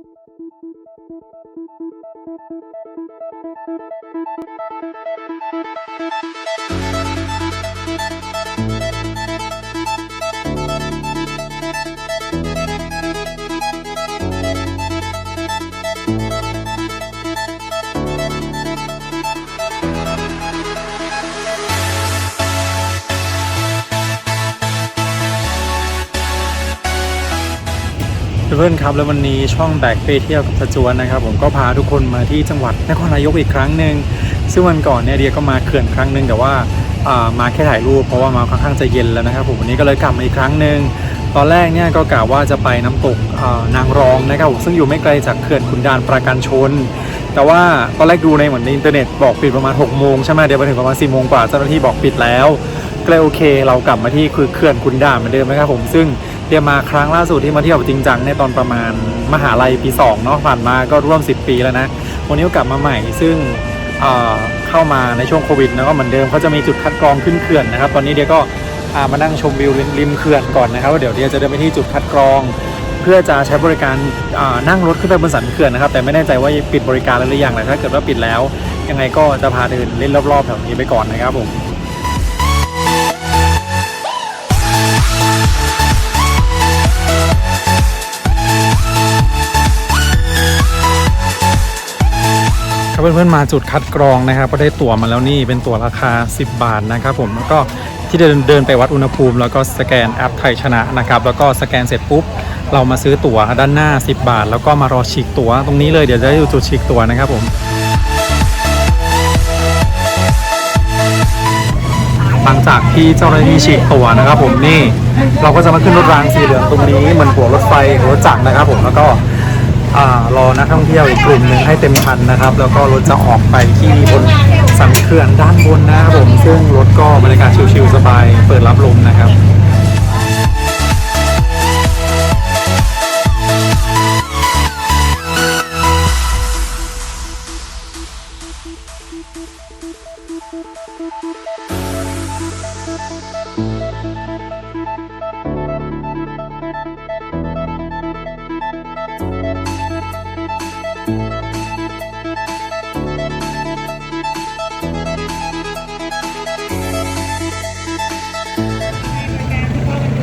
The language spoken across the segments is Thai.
Thank you. เพื่อนครับ แล้ววันนี้ช่องแบกไปเที่ยวกับประจวนนะครับ ผมก็พาทุกคนมาที่จังหวัดนครนายกอีกครั้งหนึ่งซึ่งวันก่อนเนี่ยเดียก็มาเขื่อนครั้งหนึ่งแต่ว่าามาแค่ถ่ายรูปเพราะว่ามาค่อนข้างจะเย็นแล้วนะครับผมวันนี้ก็เลยกลับมาอีกครั้งหนึ่งตอนแรกเนี่ยก็กะว่าจะไปน้ำตกานางรองนะครับผมซึ่งอยู่ไม่ไกลจากเขื่อนขุนด่านประการชน แต่ว่าตอนแรกดูในเหมือนในอินเทอร์เน็ตบอกปิดประมาณ6โมงใช่ไหมเดี๋ยวไปถึงประมาณ4โมงกว่าเจ้าหน้าที่บอกปิดแล้วก็เลยโอเค เรากลับมาที่คือเขื่อนขุนด่านเหมือนเดิมนะครับผมซึ่ง เดียมาครั้งล่าสุดที่มาเที่ยวจริงจังในตอนประมาณมหาลัยปี2เนาะผ่านมาก็ร่วม 10 ปีแล้วนะ วันนี้ก็กลับมาใหม่ซึ่งเเข้ามาในช่วงโควิดนะก็เหมือนเดิมเขาจะมีจุดคัดกรองขึ้นเขื่อนนะครับ ตอนนี้เดียก็มานั่งชมวิวริมริมเขื่อนก่อนนะครับว่าเดี๋ยวเดียจะเดินไปที่จุดคัดกรอง เพื่อจะใช้บริการนั่งรถขึ้นไปบนสันเขื่อนนะครับ แต่ไม่แน่ใจว่าปิดบริการแล้วหรือยังนะถ้าเกิดว่าปิดแล้ว ยังไงก็จะพาเดินเล่นรอบๆแถวนี้ไปก่อนนะครับผม ครับเพื่อนๆมาจุดคัดกรองนะครับก็ได้ตั๋วมาแล้วนี่เป็นตั๋วราคา 10 บาทนะครับผมแล้วก็ที่เดินเดินไปวัดอุณหภูมิ แล้วก็สแกนแอปไทยชนะนะครับแล้วก็สแกนเสร็จปุ๊บเรามาซื้อตั๋วด้านหน้า 10 บาท แล้วก็มารอฉีกตั๋วตรงนี้เลยเดี๋ยวจะได้ดูจุดฉีกตั๋วนะครับผมหลังจากที่เจ้าหน้าที่ฉีกตั๋วนะครับ ผมนี่เราก็จะมาขึ้นรถรางสีเหลืองตรงนี้เหมือนหัวรถไฟหัวจักรนะครับ ผมแล้วก็ รอนักท่องเที่ยวอีกกลุ่มหนึ่งให้เต็มคันนะครับ แล้วก็รถจะออกไปที่บนสันเขื่อนด้านบนนะครับผมซึ่งรถก็บรรยากาศชิลๆสบาย เปิดรับลมนะครับ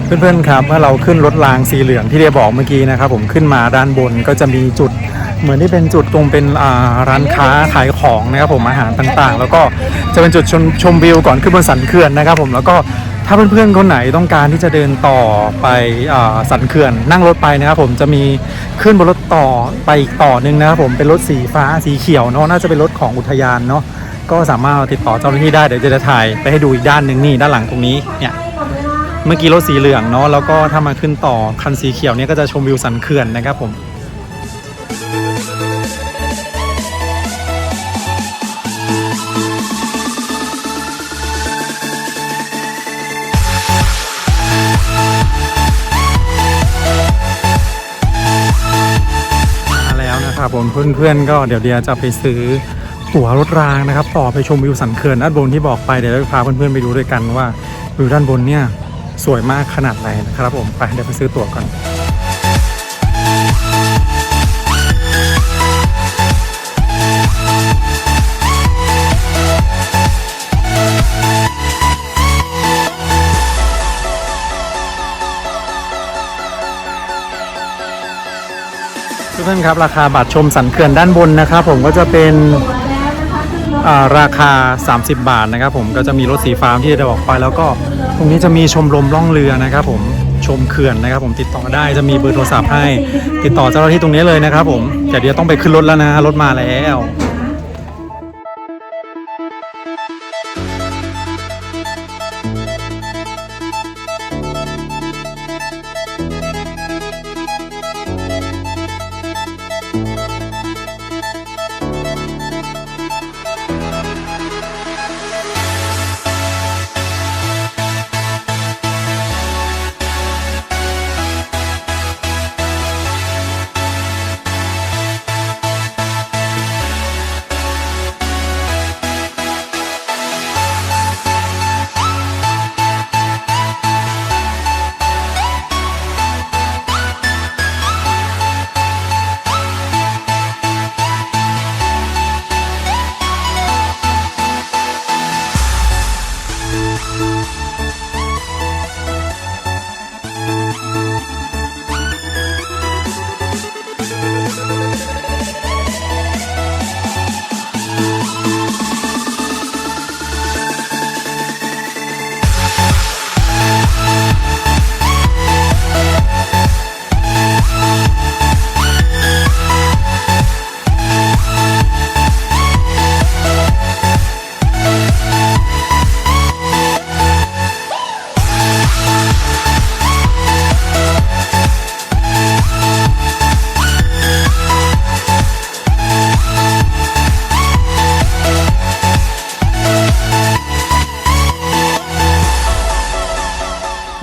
เพื่อนๆครับเมื่อเราขึ้นรถรางสีเหลืองที่เดียบอกเมื่อกี้นะครับ ผมขึ้นมาด้านบนก็จะมีจุดเหมือนที่เป็นจุดตรงเป็นร้านค้าขายของนะครับผมอาหารต่างๆ แล้วก็จะเป็นจุดชมชมวิวก่อนขึ้นบนสันเขื่อนนะครับผมแล้วก็ถ้าเพื่อนๆคนไหนต้องการที่จะเดินต่อไปอสันเขื่อนนั่งรถไปนะครับผมจะมีขึ้นบนรถต่อไปอีกต่อหนึ่งนะครับผมเป็นรถสีฟ้าสีเขียวเนาะน่าจะเป็นรถของอุทยานเนาะก็สามารถติดต่อเจ้าหน้าที่ได้เดี๋ยวจะถ่ายไปให้ดูอีกด้านหนึ่งนี่ด้านหลังตรงนี้เนี่ย เมื่อกี้รถสีเหลืองเนาะแล้วก็ถ้ามาขึ้นต่อคันสีเขียวเนี่ยก็จะชมวิวสันเขื่อนนะครับผมมาแล้วนะครับผมเพื่อนๆก็เดี๋ยวเดียจะไปซื้อตั๋วรถรางนะครับ ต่อไปชมวิวสันเขื่อนด้านบนที่บอกไปเดี๋ยวจะพาเพื่อนๆไปดูด้วยกันว่าวิวด้านบนเนี่ย สวยมากขนาดไหนนะครับผมไปเดี๋ยวไปซื้อตั๋วก่อนเพื่อนครับราคาบัตรชมสันเขื่อนด้านบนนะครับผมก็จะเป็น ราคา 30 บาทนะครับผมก็จะมีรถสีฟ้าที่ได้บอกไป แล้วก็ตรงนี้จะมีชมรมล่องเรือนะครับผมชมเขื่อนนะครับ ผมติดต่อได้จะมีเบอร์โทรศัพท์ให้ ติดต่อเจ้าหน้าที่ตรงนี้เลยนะครับผมแต่เดี๋ยวต้องไปขึ้นรถแล้วนะรถมาแล้ว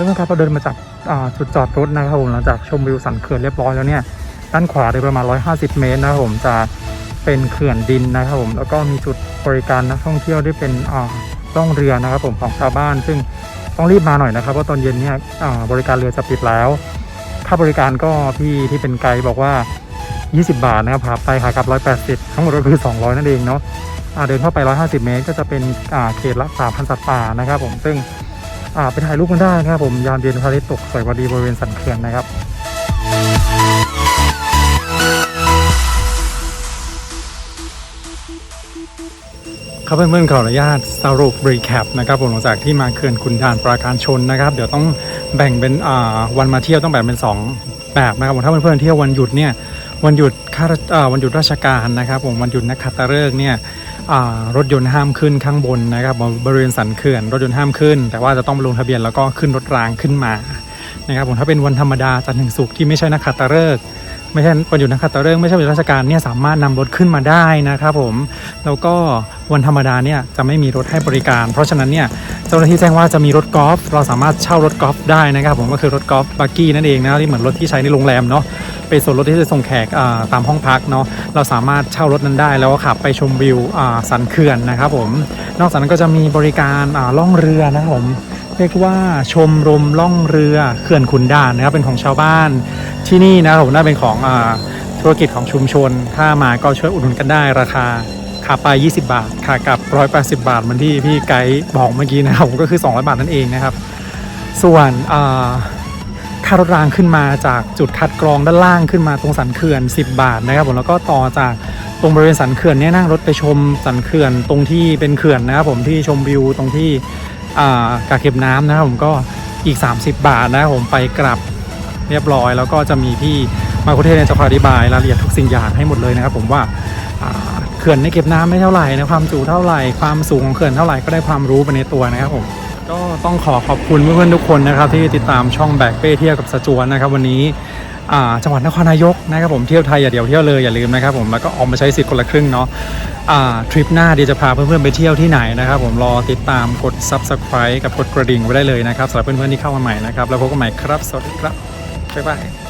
พื่อนๆครับเราเดินมาจากจุดจอดรถนะครับผมหลังจากชมวิวสันเขื่อนเรียบร้อยแล้วเนี่ยด้านขวาเลยประมาณ 150 เมตรนะครับผมจะเป็นเขื่อนดินนะครับผมแล้วก็มีจุดบริการนักท่องเที่ยวที่เป็นล่องเรือนะครับผมของชาวบ้าน ซึ่งต้องรีบมาหน่อยนะครับเพราะตอนเย็นเนี่ยบริการเรือจะปิดแล้วค่าบริการก็พี่ที่เป็นไกด์บอกว่า 20 บาทนะครับขาไปขากลับ 180 ทั้งหมดก็คือ 200 นั่นเองเนาะเดินเข้าไป 150 เมตร ก็จะเป็นเขตรักษาพันธุ์สัตว์ป่านะครับผมซึ่ง ไปถ่ายรูปกันได้นะครับผมยามเย็นพระอาทิตย์ตกสวยพอดีบริเวณสันเขื่อนนะครับครับเพื่อนๆขออนุญาตสรุปรีแคปนะครับผมหลังจากที่มาเขื่อนขุนด่านปราการชนนะครับ เดี๋ยวต้องแบ่งเป็นอ่าวันมาเที่ยวต้องแบ่งเป็น 2 แบบนะครับผมถ้าเพื่อนๆเที่ยววันหยุดเนี่ยวันหยุดค่าวันหยุดราชการนะครับผมวันหยุดนักขัตฤกษ์เนี่ย รถยนต์ห้ามขึ้นข้างบนนะครับบริเวณสันเขื่อนรถยนต์ห้ามขึ้น แต่ว่าจะต้องลงทะเบียนแล้วก็ขึ้นรถรางขึ้นมานะครับผมถ้าเป็นวันธรรมดาจันทร์ถึงศุกร์ที่ไม่ใช่นักขัตฤกษ์ไม่ใช่วันหยุดนักขัตฤกษ์ไม่ใช่วันราชการเนี่ยสามารถนำรถขึ้นมาได้นะครับผมแล้วก็วันธรรมดาเนี่ยจะไม่มีรถให้บริการ เพราะฉะนั้นเนี่ยเจ้าหน้าที่แจ้งว่าจะมีรถกอล์ฟเราสามารถเช่ารถกอล์ฟได้นะครับผมก็คือรถกอล์ฟบักกี้นั่นเองนะที่เหมือนรถที่ใช้ในโรงแรมเนาะ เป็นส่วนรถที่จะส่งแขกตามห้องพักเนาะเราสามารถเช่ารถนั้นได้แล้วก็ขับไปชมวิวสันเขื่อนนะครับผมนอกจากนั้นก็จะมีบริการล่องเรือนะครับผมเรียกว่าชมรมล่องเรือเขื่อนขุนด่านนะครับเป็นของชาวบ้านที่นี่นะครับผมน่าเป็นของอธุรกิจของชุมชน ถ้ามาก็ช่วยอุดหนุนกันได้ราคาขาไป 20 บาทขากลับ 180 บาทเหมือนที่พี่ไกด์บอกเมื่อกี้นะครับผมก็คือ 200 บาทนั่นเองนะครับ ส่วนอ ค่ารถรางขึ้นมาจากจุดคัดกรองด้านล่างขึ้นมาตรงสันเขื่อน 10 บาทนะครับผมแล้วก็ต่อจากตรงบริเวณสันเขื่อนเนี่ยนั่งรถไปชมสันเขื่อนตรงที่เป็นเขื่อนนะครับผมที่ชมวิวตรงที่อ่ากาเก็บน้ำนะครับผมก็อีก 30 บาทนะครับผมไปกลับเรียบร้อย แล้วก็จะมีพี่มาคุเทศเนี่ยจะคอยอธิบายรายละเอียดทุกสิ่งอย่างให้หมดเลยนะครับผมว่าอ่าเขื่อนในเก็บน้ำไม่เท่าไหร่นะความจุเท่าไหร่ความสูงของเขื่อนเท่าไหร่ก็ได้ความรู้ไปในตัวนะครับผม ก็ต้องขอขอบคุณเพื่อนๆทุกคนนะครับที่ติดตามช่องแบกเป้เที่ยวกับสจวนนะครับวันนี้จังหวัดนครนายกนะครับผมเที่ยวไทยอย่าเดียวเที่ยวเลยอย่าลืมนะครับผมแล้วก็ออกมาใช้สิทธิ์คนละครึ่งเนาะทริปหน้าเดี๋ยวจะพาเพื่อนๆไปเที่ยวที่ไหนนะครับผมรอติดตามกด subscribe กับกดกระดิ่งไว้ได้เลยนะครับสำหรับเพื่อนๆที่เข้ามาใหม่นะครับแล้วพบกันใหม่ครับสวัสดีครับบ๊ายบาย